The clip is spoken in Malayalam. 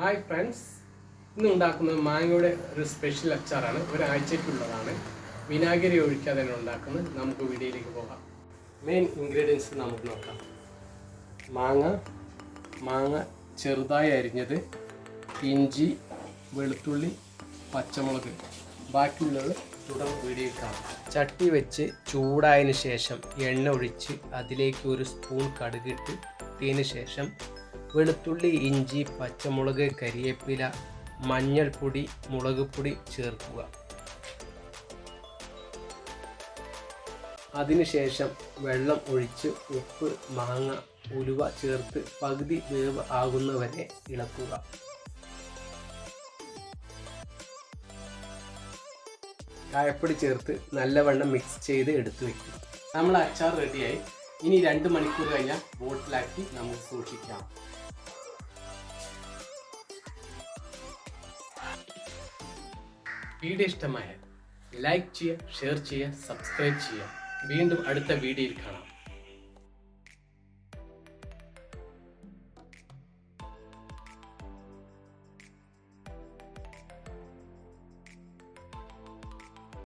ഹായ് ഫ്രണ്ട്സ് ഇന്ന് ഉണ്ടാക്കുന്നത് മാങ്ങയുടെ ഒരു സ്പെഷ്യൽ അച്ചാറാണ്. ഒരാഴ്ചയ്ക്കുള്ളതാണ്. വിനാഗിരി ഒഴിക്കാതെ തന്നെ ഉണ്ടാക്കുന്നത്. നമുക്ക് വീഡിയോയിലേക്ക് പോകാം. മെയിൻ ഇൻഗ്രീഡിയൻസ് നമുക്ക് നോക്കാം. മാങ്ങ മാങ്ങ ചെറുതായി അരിഞ്ഞത് ഇഞ്ചി വെളുത്തുള്ളി പച്ചമുളക്. ബാക്കിയുള്ളത് തുടർന്ന് വീഡിയോയിൽ കാണാം. ചട്ടി വെച്ച് ചൂടായതിനു ശേഷം എണ്ണ ഒഴിച്ച് അതിലേക്ക് ഒരു സ്പൂൺ കടുകിട്ട് ഇട്ടതിന് ശേഷം വെളുത്തുള്ളി ഇഞ്ചി പച്ചമുളക് കരിയേപ്പില മഞ്ഞൾപ്പൊടി മുളക് പൊടി ചേർക്കുക. അതിനുശേഷം വെള്ളം ഒഴിച്ച് ഉപ്പ് മാങ്ങ ഉലുവ ചേർത്ത് പകുതി വേവ് ആകുന്നവരെ ഇളക്കുക. കായപ്പൊടി ചേർത്ത് നല്ലവണ്ണം മിക്സ് ചെയ്ത് എടുത്തു വെക്കുക. നമ്മൾ അച്ചാർ റെഡിയായി ഇനി രണ്ട് മണിക്കൂർ കഴിഞ്ഞാൽ ബോട്ടിലാക്കി നമുക്ക് സൂക്ഷിക്കാം. വീഡിയോ ഇഷ്ടമായ ലൈക്ക് ചെയ്യുക ഷെയർ ചെയ്യുക സബ്സ്ക്രൈബ് ചെയ്യുക. വീണ്ടും അടുത്ത വീഡിയോയിൽ കാണാം.